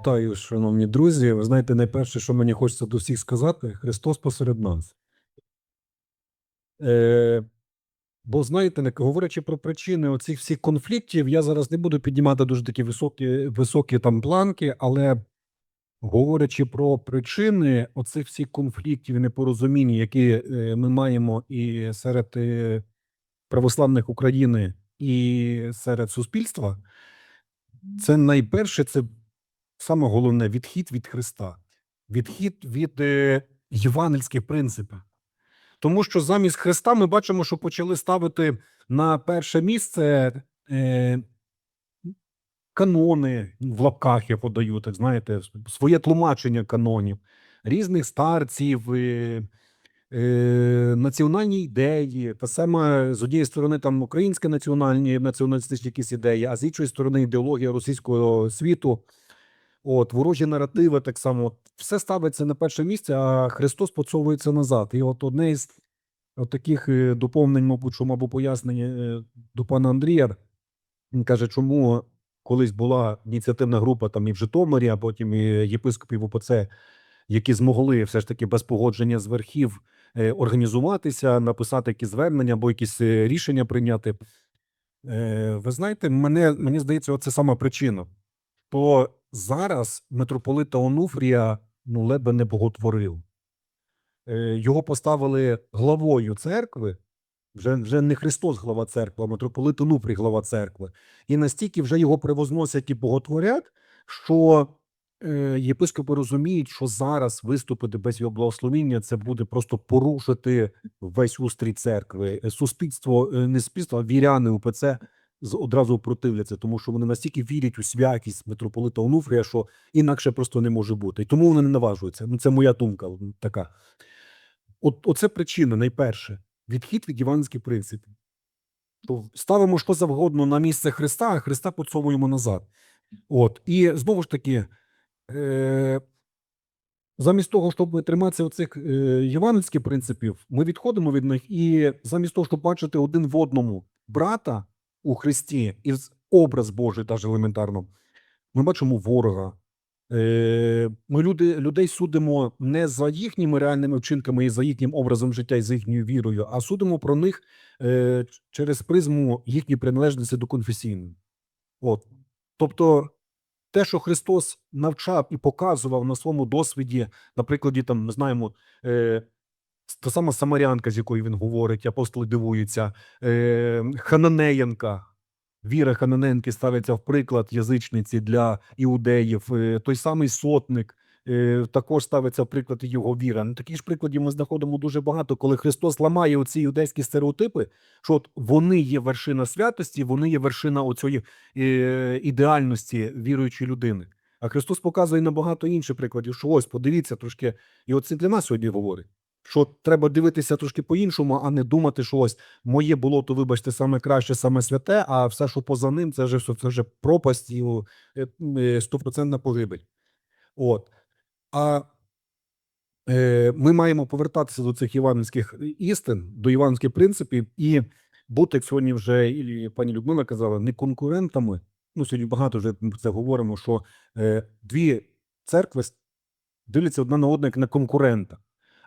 Вітаю, шановні друзі. Ви знаєте, найперше, що мені хочеться до всіх сказати, Христос посеред нас. Е, бо знаєте, говорячи про причини оцих всіх конфліктів, я зараз не буду піднімати дуже такі високі, високі там планки, але говорячи про причини оцих всіх конфліктів і непорозумінь, які е, ми маємо і серед е, православних України, і серед суспільства, це найперше, це саме головне відхід від Христа, відхід від е, євангельських принципів. Тому що замість Христа ми бачимо, що почали ставити на перше місце е, канони в лапках, я подаю, так знаєте, своє тлумачення канонів, різних старців, е, е, національні ідеї. Та саме з однієї сторони там українські національні націоналістичні якісь ідеї, а з іншої сторони ідеологія російського світу. От, ворожі наративи так само. Все ставиться на перше місце, а Христос поцовується назад. І от одне із от таких е, доповнень, мабуть, що, мабуть, пояснення е, до пана Андрія. Він каже, чому колись була ініціативна група там і в Житомирі, а потім і єпископів УПЦ, які змогли все ж таки без погодження з верхів е, організуватися, написати якісь звернення або якісь рішення прийняти. Ви знаєте, мене, мені здається, це сама причина. То зараз митрополита Онуфрія ну, ледве не боготворив. Е, Його поставили главою церкви. Вже, вже не Христос глава церкви, а митрополит Онуфрій глава церкви. І настільки вже його привозносять і боготворять, що е, єпископи розуміють, що зараз виступити без його благословіння це буде просто порушити весь устрій церкви. Суспільство, е, не суспільство, а віряни УПЦ одразу противляться, тому що вони настільки вірять у святість митрополита Онуфрія, що інакше просто не може бути. І тому вони не наважуються. Ну, це моя думка така. От, оце причина найперше. Відхід від євангельських принципів. То ставимо що завгодно на місце Христа, а Христа поцовуємо назад. От. І знову ж таки, е, замість того, щоб триматися оцих е, євангельських принципів, ми відходимо від них, і замість того, щоб бачити один в одному брата у Христі і образ Божий, навіть елементарно, ми бачимо ворога. Е, Ми люди, людей судимо не за їхніми реальними вчинками і за їхнім образом життя і за їхньою вірою, а судимо про них е, через призму їхньої приналежності до конфесійної. От. Тобто, те, що Христос навчав і показував на своєму досвіді, на прикладі, там, ми знаємо, е, та сама Самарянка, з якою він говорить, апостоли дивуються, е, Хананеянка, Віра Хананенки ставиться в приклад язичниці для іудеїв. Е, Той самий сотник е, також ставиться в приклад його віра. Ну, таких ж прикладів ми знаходимо дуже багато, коли Христос ламає оці іудейські стереотипи, що от вони є вершина святості, вони є вершина оцієї е, ідеальності віруючої людини. А Христос показує на багато інших прикладів, що ось подивіться трошки, і от для нас сьогодні говорить. Що треба дивитися трошки по-іншому, а не думати, що ось моє було, то вибачте, саме краще, саме святе, а все, що поза ним, це вже все- це вже пропасть і е, е, стопроцентна погибель. От. А е, ми маємо повертатися до цих івангельських істин, до івангельських принципів, і бути, як сьогодні вже і пані Людмила казала, не конкурентами. Ну, сьогодні багато вже це говоримо, що е, дві церкви дивляться одна на одну як на конкурента.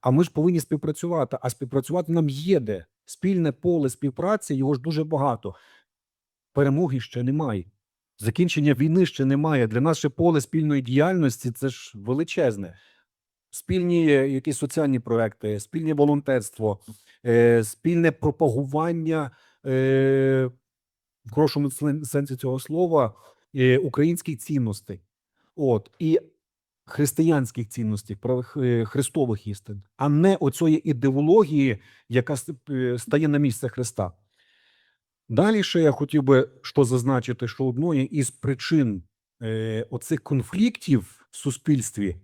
А ми ж повинні співпрацювати. А співпрацювати нам є де. Спільне поле співпраці, його ж дуже багато. Перемоги ще немає. Закінчення війни ще немає. Для нас ще поле спільної діяльності це ж величезне. Спільні е, якісь соціальні проекти, спільне волонтерство, е, спільне пропагування е, в хорошому сенсі цього слова українських цінностей. От і християнських цінностей, христових істин, а не оцієї ідеології, яка е, стає на місце Христа. Далі ще я хотів би що зазначити, що одною із причин е, оцих конфліктів в суспільстві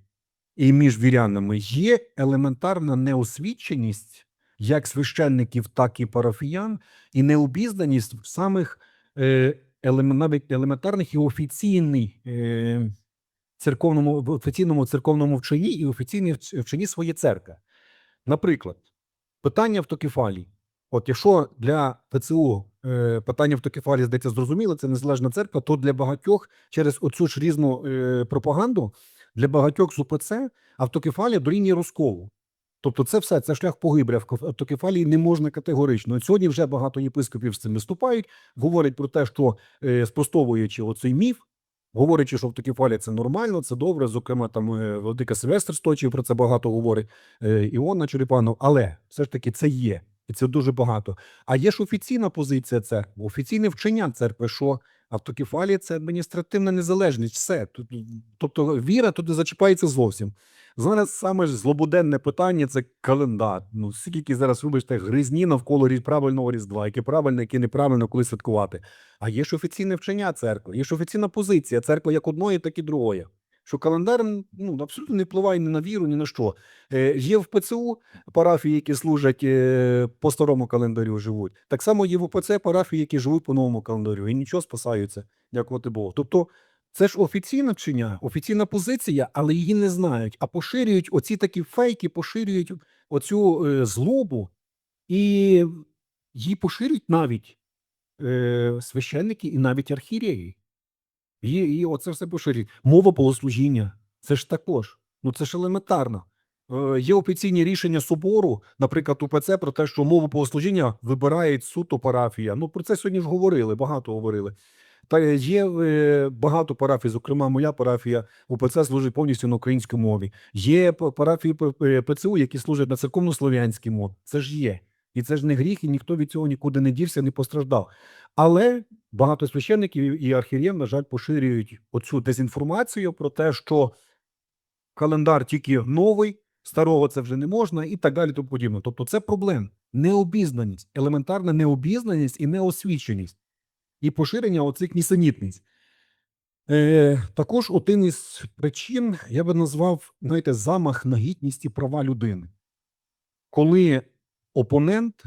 і між вірянами є елементарна неосвіченість як священників, так і парафіян, і необізнаність в самих е, навіть елементарних і офіційний е, церковному в офіційному церковному вченні і офіційній вч- вченні своєї церкви. Наприклад, питання автокефалії. От якщо для ПЦУ е, питання автокефалії, здається, зрозуміло, це незалежна церква, то для багатьох через оцю ж різну е, пропаганду, для багатьох з УПЦ автокефалія дорівнює розколу. Тобто це все, це шлях в автокефалії не можна категорично. Сьогодні вже багато єпископів з цим виступають, говорять про те, що е, спростовуючи оцей міф, говорячи, що в такій фалі це нормально, це добре. Зокрема, там Володика Севестр Сточів про це багато говорить, е, Іонна Черепанов, але все ж таки це є. І це дуже багато. А є ж офіційна позиція це офіційне вчення церкви, що автокефалія це адміністративна незалежність. Все. Тобто віра туди зачіпається зовсім. Зараз саме ж злободенне питання це календар. Ну, скільки зараз вибачте, гризні навколо правильного Різдва, яке правильно, яке неправильно, коли святкувати. А є ж офіційне вчення церкви, є ж офіційна позиція церкви як одної, так і другої. Що календар ну, абсолютно не впливає ні на віру, ні на що. Е, є в ПЦУ парафії, які служать е, по старому календарю, живуть. Так само є в ОПЦ парафії, які живуть по новому календарю, і нічого спасаються, дякувати Богу. Тобто, це ж офіційне вчення, офіційна позиція, але її не знають. А поширюють оці такі фейки, поширюють оцю е, злобу, і її поширюють навіть е, священники і навіть архієреї. І, і оце все поширюють. Мова богослужіння. Це ж також. Ну це ж елементарно. Е, є офіційні рішення собору, наприклад, УПЦ, про те, що мову богослужіння вибирає суто парафія. Ну про це сьогодні ж говорили, багато говорили. Та є е, багато парафій, зокрема, моя парафія УПЦ служить повністю на українській мові. Є парафії ПЦУ, які служать на церковно-слов'янській мові. Це ж є. І це ж не гріх, і ніхто від цього нікуди не дівся, не постраждав. Але багато священників і архієрів, на жаль, поширюють оцю дезінформацію про те, що календар тільки новий, старого це вже не можна, і так далі. Тому подібне. Тобто, це проблем. Необізнаність, елементарна необізнаність і неосвіченість, і поширення оцих нісенітниць. Е, також один із причин я би назвав, знаєте, замах на гідність і права людини. Коли опонент,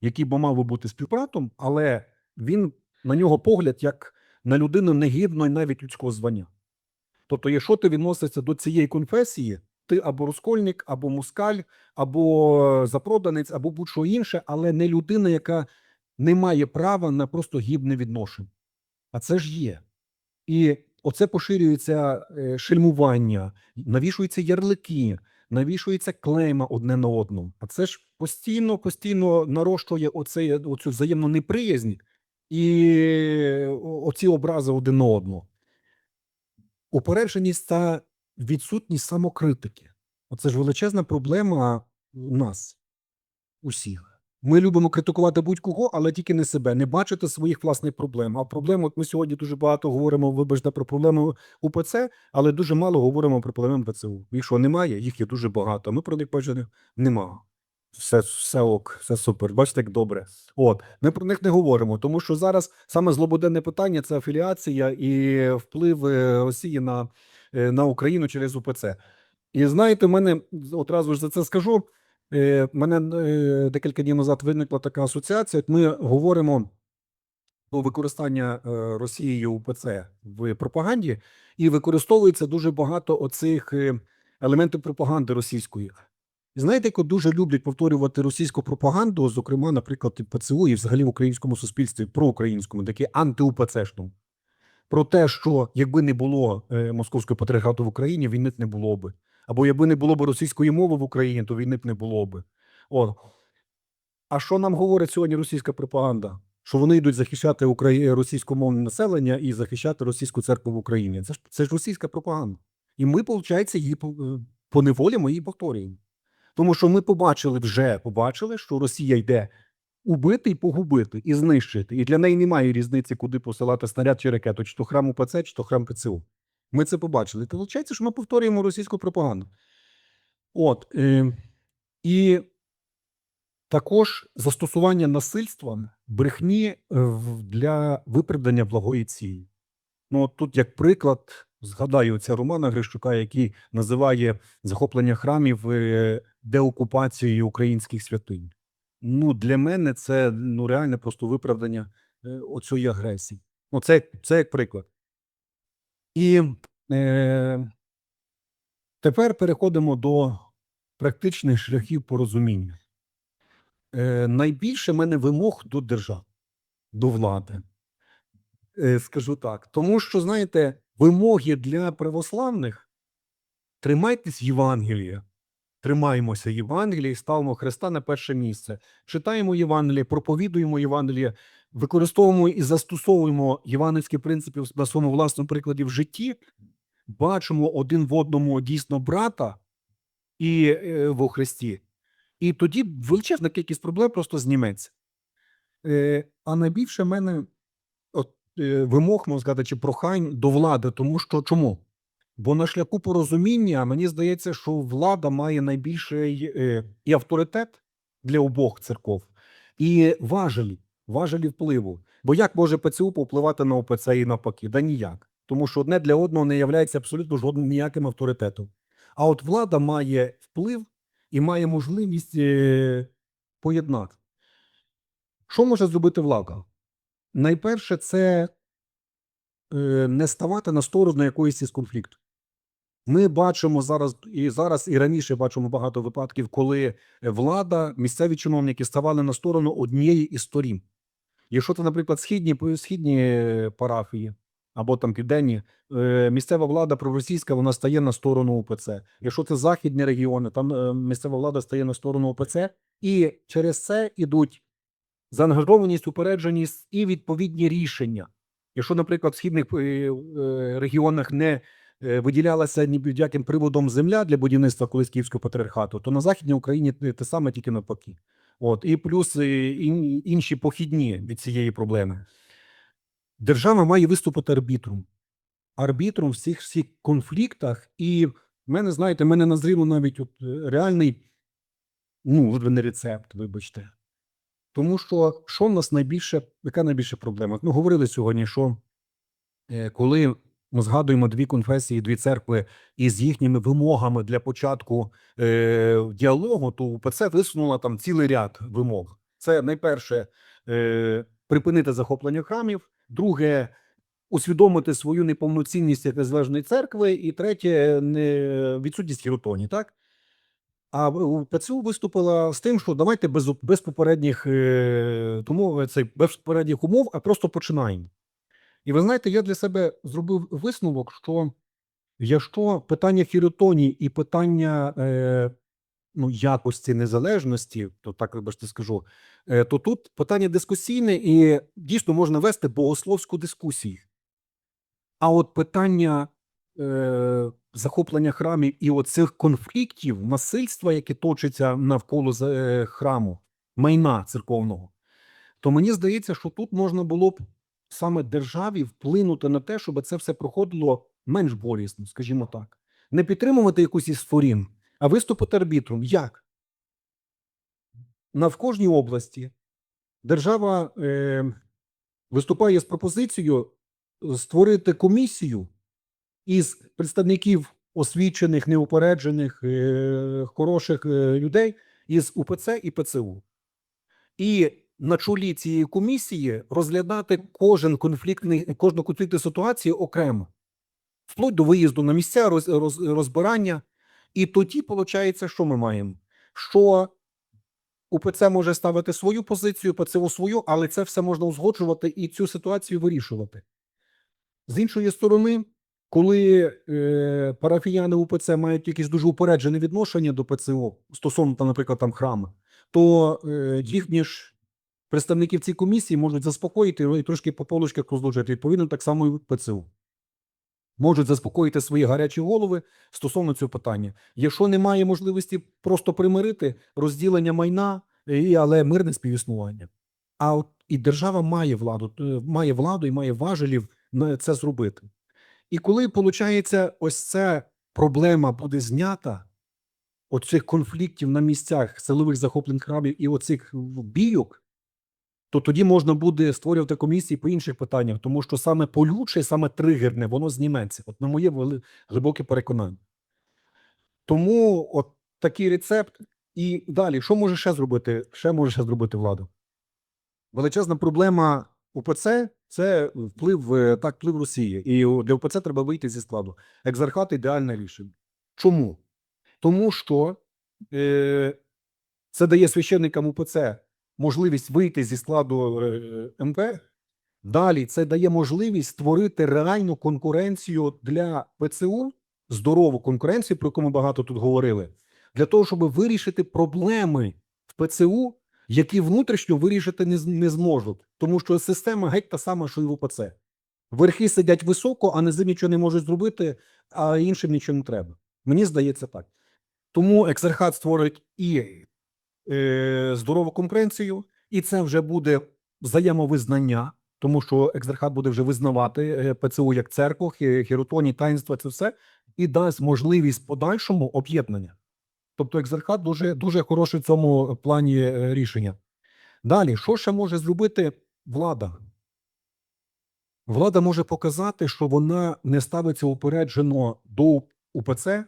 який би мав би бути співбратом, але він на нього погляд як на людину негідної навіть людського звання. Тобто, якщо ти відносишся до цієї конфесії, ти або розкольник, або мускаль, або запроданець, або будь-що інше, але не людина, яка не має права на просто гідне відношення. А це ж є. І оце поширюється е, шельмування, навішуються ярлики, навішується клейма одне на одному. А це ж постійно, постійно нарощує оце, оцю взаємну неприязнь і оці образи один на одного. Упередженість та відсутність самокритики. Оце ж величезна проблема у нас, усіх. Ми любимо критикувати будь-кого, але тільки не себе, не бачити своїх власних проблем. А проблем, от ми сьогодні дуже багато говоримо, вибачте, про проблеми УПЦ, але дуже мало говоримо про проблеми ПЦУ. Їх що немає, їх є дуже багато. Ми про них бачимо нема. Все, все ок, все супер. Бачите, як добре. От ми про них не говоримо, тому що зараз саме злободенне питання це афіліація і вплив е, Росії на, е, на Україну через УПЦ. І знаєте, мене одразу ж за це скажу. Е, мене декілька днів назад виникла така асоціація. Ми говоримо про використання Росією УПЦ в пропаганді, і використовується дуже багато оцих елементів пропаганди російської. І знаєте, як дуже люблять повторювати російську пропаганду, зокрема, наприклад, і ПЦУ і взагалі в українському суспільстві проукраїнському, такі анти-УПЦшному. Про те, що якби не було е, московського патріархату в Україні, війни б не було би. Або якби не було б російської мови в Україні, то війни б не було би. От. А що нам говорить сьогодні російська пропаганда? Що вони йдуть захищати Украї... російськомовне населення і захищати російську церкву в Україні. Це ж це ж російська пропаганда. І ми, виходить, її е, її повторюємо. Тому що ми побачили вже побачили, що Росія йде убити і погубити, і знищити. І для неї немає різниці, куди посилати снаряд чи ракету, чи то храм УПЦ, чи то храм ПЦУ. Ми це побачили. То виходить, що ми повторюємо російську пропаганду. От. Е, і також застосування насильства, брехні е, для виправдання благої цілі. Ну, тут, як приклад, згадаю ця Романа Грищука, який називає захоплення храмів е, деокупацією українських святинь. Ну, для мене це ну, реальне просто виправдання е, оцієї агресії. Ну, це, це як приклад. І е, тепер переходимо до практичних шляхів порозуміння. Е, найбільше в мене вимог до держави. до влади. Е, Скажу так. Тому що, знаєте, вимоги для православних тримайтесь Євангелія. Тримаємося Євангелія і ставимо Христа на перше місце. Читаємо Євангеліє, проповідуємо Євангеліє, використовуємо і застосовуємо євангельські принципи на своєму власному прикладі в житті, бачимо один в одному дійсно брата і е, во Христі. І тоді величезна кількість проблем просто зніметься. Е, а найбільше в мене от, е, вимог, можна сказати, чи прохань до влади, тому що чому? Бо на шляху порозуміння мені здається, що влада має найбільший е, і авторитет для обох церков, і важелі, важелі впливу. Бо як може ПЦУ повпливати на ОПЦ і навпаки? Да ніяк. Тому що одне для одного не є абсолютно жодним ніяким авторитетом. А от влада має вплив і має можливість е, поєднати. Що може зробити влада? Найперше, це е, не ставати на сторону якоїсь із конфлікту. Ми бачимо зараз і зараз, і раніше бачимо багато випадків, коли влада, місцеві чиновники ставали на сторону однієї із сторін. Якщо це, наприклад, східні, східні е, парафії або там південні, е, місцева влада проросійська вона стає на сторону УПЦ. Якщо це західні регіони, там е, місцева влада стає на сторону УПЦ, і через це ідуть заангажованість, упередженість і відповідні рішення. Якщо, наприклад, в східних е, е, регіонах не е, виділялася ні під яким приводом земля для будівництва колись Київського патріархату, то на Західній Україні те саме тільки навпаки. От, і плюс е, інші похідні від цієї проблеми. Держава має виступити арбітром. Арбітром в цих всіх конфліктах. І в мене, знаєте, в мене назріло навіть от е, реальний, ну, не рецепт, вибачте. Тому що що в нас найбільше, яка найбільша проблема? Ми говорили сьогодні, що е, коли ми згадуємо дві конфесії, дві церкви із їхніми вимогами для початку е, діалогу, то УПЦ висунула там цілий ряд вимог. Це найперше е, припинити захоплення храмів, друге усвідомити свою неповноцінність як незалежної церкви, і третє не відсутність хіротоні, так? А ПЦУ виступила з тим, що давайте без, без попередніх е, тому цей без попередніх умов, а просто починаємо. І ви знаєте, я для себе зробив висновок, що якщо питання хіротонії і питання е, ну, якості незалежності, то так вибачте скажу, е, то тут питання дискусійне і дійсно можна вести богословську дискусію. А от питання е, захоплення храмів і оцих конфліктів, насильства, яке точиться навколо е, храму, майна церковного, то мені здається, що тут можна було б саме державі вплинути на те, щоб це все проходило менш болісно, скажімо так. Не підтримувати якусь із сторін, а виступити арбітром. Як? На в кожній області держава е, виступає з пропозицією створити комісію із представників освічених, неупереджених, е, хороших е, людей із УПЦ і ПЦУ. І на чолі цієї комісії розглядати кожен конфліктний, кожну конфліктну ситуацію окремо, вплоть до виїзду на місця, роз, роз, розбирання. І тоді, виходить, що ми маємо? Що УПЦ може ставити свою позицію, ПЦУ свою, але це все можна узгоджувати і цю ситуацію вирішувати. З іншої сторони, коли е, парафіяни УПЦ мають якесь дуже упереджене відношення до ПЦО стосовно, наприклад, там храми, то е, їхні ж представників цієї комісії можуть заспокоїти і трошки по полочках розложити. Відповідно, так само і ПЦУ. Можуть заспокоїти свої гарячі голови стосовно цього питання. Якщо немає можливості просто примирити розділення майна, і, але мирне співіснування. А от і держава має владу, е, має владу і має важелів це зробити. І коли, виходить, ось ця проблема буде знята, оцих конфліктів на місцях силових захоплень храмів і оцих бійок, то тоді можна буде створювати комісії по інших питаннях, тому що саме полюче, саме тригерне, воно зніметься. От на моє глибоке переконання. Тому от такий рецепт. І далі, що може ще зробити? Ще може ще зробити влада? Величезна проблема УПЦ це вплив е, так, вплив Росії. І для УПЦ треба вийти зі складу. Екзархат ідеальне рішення. Чому? Тому що е, це дає священникам УПЦ можливість вийти зі складу е, МП. Далі це дає можливість створити реальну конкуренцію для ПЦУ, здорову конкуренцію, про яку ми багато тут говорили, для того, щоб вирішити проблеми в ПЦУ, які внутрішньо вирішити не, зможуть. Тому що система геть та сама, що і в УПЦ. Верхи сидять високо, а низи нічого не можуть зробити, а іншим нічого не треба. Мені здається так. Тому екзархат створить і здорову конкуренцію, і це вже буде взаємовизнання, тому що екзархат буде вже визнавати е, ПЦУ як церкву, хі- хіротоні, таїнства, це все, і дасть можливість подальшому об'єднання. Тобто екзархат дуже, дуже хороше в цьому плані е, рішення. Далі, що ще може зробити влада? Влада може показати, що вона не ставиться упереджено до УПЦ,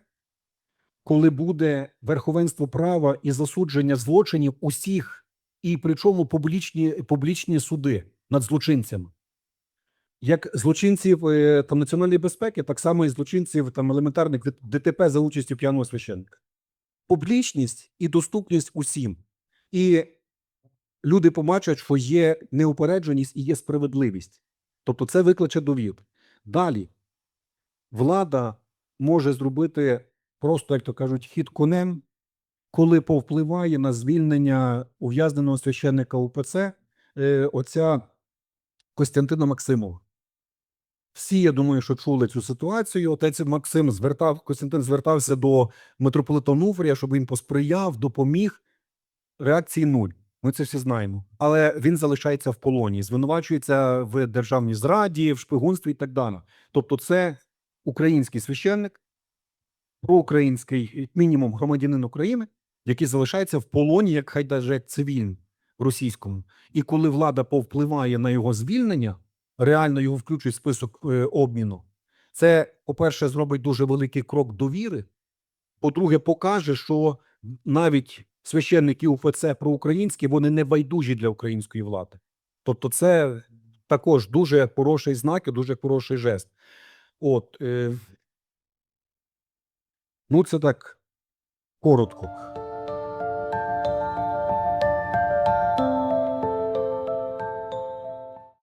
коли буде верховенство права і засудження злочинів усіх, і причому публічні, публічні суди над злочинцями. Як злочинців е, там, національної безпеки, так само і злочинців там, елементарних ДТП за участю п'яного священника. Публічність і доступність усім. І люди побачать, що є неупередженість і є справедливість. Тобто це викличе довіру. Далі влада може зробити просто, як то кажуть, хід конем, коли повпливає на звільнення ув'язненого священника УПЦ е, отця Костянтина Максимова. Всі, я думаю, що чули цю ситуацію. Отець Максим звертав, Костянтин звертався до митрополита Нуфрія, щоб він посприяв, допоміг. Реакції нуль. Ми це всі знаємо. Але він залишається в полоні, звинувачується в державній зраді, в шпигунстві і так далі. Тобто, це український священник, проукраїнський мінімум громадянин України, який залишається в полоні, як хай даже як цивільний російському. І коли влада повпливає на його звільнення, реально його включить в список е, обміну. Це, по-перше, зробить дуже великий крок довіри. По-друге, покаже, що навіть священники УПЦ проукраїнські, вони не байдужі для української влади. Тобто, це також дуже хороший знак і дуже хороший жест. От, е, ну, це так коротко.